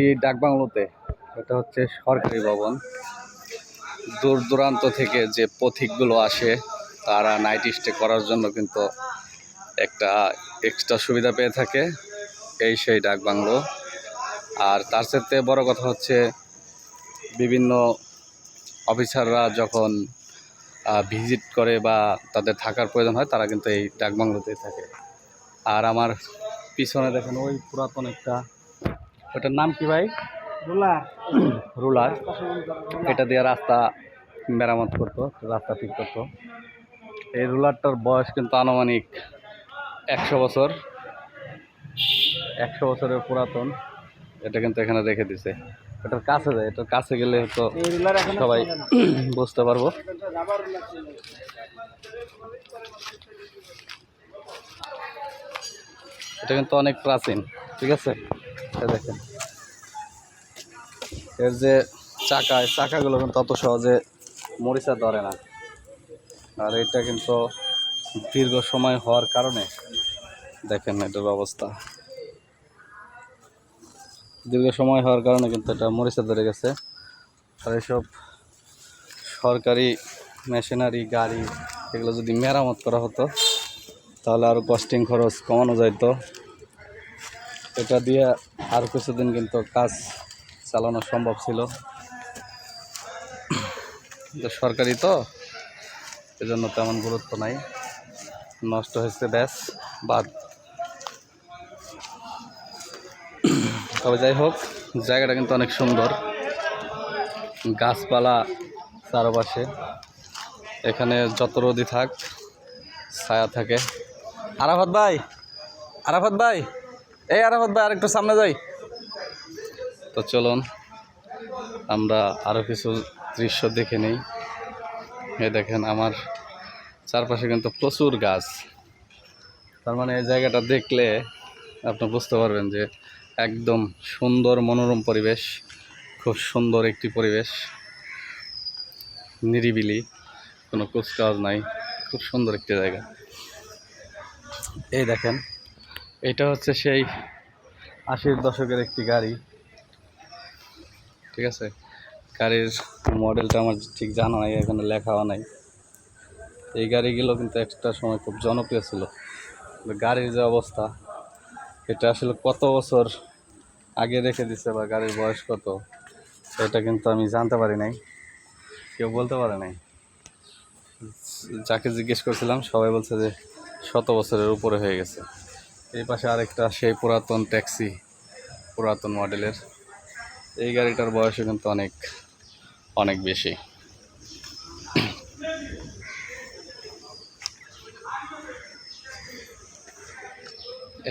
এই ডাকবাংলোতে এটা হচ্ছে সরকারি ভবন। দূর দূরান্ত থেকে যে পথিকগুলো আসে, তারা নাইট স্টে করার জন্য কিন্তু একটা এক্সট্রা সুবিধা পেয়ে থাকে এই সেই ডাকবাংলো আর তার সাথে বড় কথা হচ্ছে, বিভিন্ন অফিসাররা যখন ভিজিট করে বা তাদের থাকার প্রয়োজন হয়, তারা কিন্তু এই ডাকবাংলোতেই থাকে। আর আমার পিছনে দেখেন, ওই পুরাতন একটা ওটার নাম কি ভাই? রুলার। এটা দিয়ে রাস্তা মেরামত করতো রাস্তা ঠিক করতো। এই রুলারটার বয়স কিন্তু আনুমানিক একশো বছর। একশো বছরের পুরাতন। এটা কিন্তু এখানে রেখে দিছে। এটার কাছে যায় এটার কাছে গেলে হয়তো সবাই বুঝতে পারব। এটা কিন্তু অনেক প্রাচীন ঠিক আছে? দেখেন। এর যে চাকা, এই চাকাগুলো কিন্তু অত সহজে মরিচা ধরে না। আর এটা কিন্তু দীর্ঘ সময় হওয়ার কারণে দেখেন এটার অবস্থা। দীর্ঘ সময় হওয়ার কারণে কিন্তু এটা মরিচা ধরে গেছে। আর এসব সরকারি মেশিনারি, গাড়ি, এগুলো যদি মেরামত করা হতো, তাহলে আরও কস্টিং খরচ কমানো যাইতো। এটা দিয়ে আর কিছুদিন কিন্তু কাজ চালানো সম্ভব ছিল। সরকারি তো, এজন্য তেমন গুরুত্ব নাই। নষ্ট হয়েছে ব্যাস, বাদ। তবে যাই হোক, জায়গাটা কিন্তু অনেক সুন্দর। গাছপালা চারপাশে, এখানে যত রোদি থাক, ছায়া থাকে। আরাফাত ভাই আরাফাত ভাই। এই আরাফাত ভাই, আরেকটু সামনে যাই। তো চলুন, আমরা আরও কিছু দৃশ্য দেখে নিই। এই দেখেন, আমার চারপাশে কিন্তু প্রচুর গাছ। তার মানে এই জায়গাটা দেখলে আপনি বুঝতে পারবেন যে একদম সুন্দর মনোরম পরিবেশ, খুব সুন্দর একটি পরিবেশ। নিরিবিলি, কোনো কুচকাওয়াজ নাই, খুব সুন্দর একটি জায়গা। এই দেখেন এটা হচ্ছে সেই আশির দশকের একটি গাড়ি। ঠিক আছে? গাড়ির মডেলটা আমার ঠিক জানা নাই, এখানে লেখাও নাই। এই গাড়িগুলো কিন্তু একটা সময় খুব জনপ্রিয় ছিল। গাড়ির যে অবস্থা, এটা আসলে কত বছর আগে রেখে দিছে বা গাড়ির বয়স কত, সেটা কিন্তু আমি জানতে পারি নাই। কেউ বলতে পারে নাই। যাকে জিজ্ঞেস করছিলাম, সবাই বলছে যে শত বছরের উপরে হয়ে গেছে। এই পাশে আরেকটা, সেই পুরাতন ট্যাক্সি, পুরাতন মডেলের। এই গাড়িটার বয়সও কিন্তু অনেক অনেক বেশি।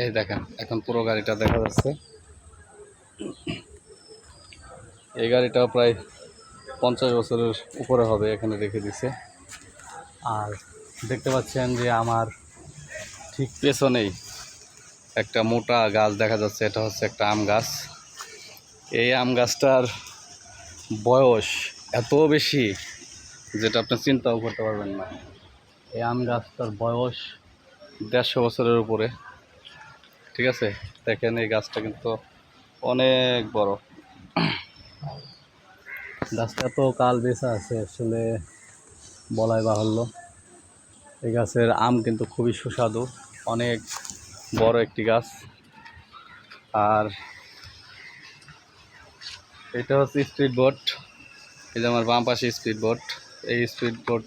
এই দেখেন, এখন পুরো গাড়িটা দেখা যাচ্ছে। এই গাড়িটাও প্রায় পঞ্চাশ বছরের উপরে হবে, এখানে রেখে দিছে। আর দেখতে পাচ্ছেন যে আমার ঠিক পেছনেই একটা মোটা গাছ দেখা যাচ্ছে, এটা হচ্ছে একটা আম গাছ। এই আম গাছটার বয়স এত বেশি যেটা আপনি চিন্তাও করতে পারবেন না। এই আম গাছটার বয়স দেড়শো বছরের উপরে, ঠিক আছে? দেখেন এই গাছটা কিন্তু অনেক বড়। গাছটা এত কাল বেঁচে আছে, আসলে বলাই বাহুল্য। এই গাছের আম কিন্তু খুবই সুস্বাদু, অনেক বড় একটি গাছ। আর এটা হচ্ছে স্পিড বোট। এই যে আমার বাম পাশে স্পিড বোট। এই স্পিড বোট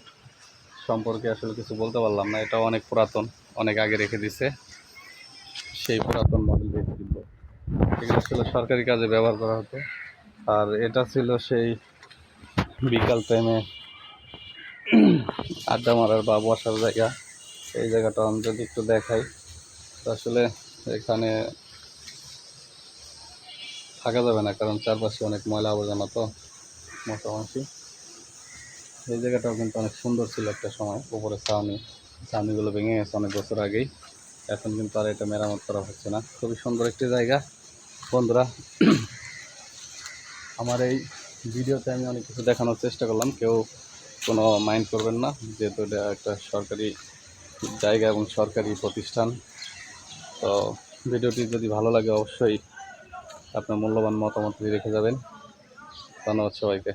সম্পর্কে আসলে কিছু বলতে পারলাম না। এটা অনেক পুরাতন, অনেক আগে রেখে দিছে। সেই পুরাতন মডেল স্পিড বোট। এগুলো ছিল সরকারি কাজে ব্যবহার করা হতো। আর এটা ছিল সেই বিকাল টাইমে আড্ডা মারার বা বসার জায়গা। এই জায়গাটা আমি যদি একটু দেখাই। আসলে এখানে থাকা যাবে না, কারণ চারপাশে অনেক ময়লা আবর্জনা তো মোটামুটি। এই জায়গাটাও কিন্তু অনেক সুন্দর ছিল একটা সময়, উপরে ছাউনি, ছাউনিগুলো ভেঙে গেছে অনেক বছর আগেই। এখন কিন্তু আর এটা মেরামত করা হচ্ছে না। খুবই সুন্দর একটি জায়গা। বন্ধুরা, আমার এই ভিডিওতে আমি অনেক কিছু দেখানোর চেষ্টা করলাম। কেউ কোনো মাইন্ড করবেন না, যেহেতু এটা একটা সরকারি জায়গা এবং সরকারি প্রতিষ্ঠান। তো ভিডিওটি যদি ভালো লাগে অবশ্যই আপনার মূল্যবান মতামত রেখে যাবেন। ধন্যবাদ সবাইকে।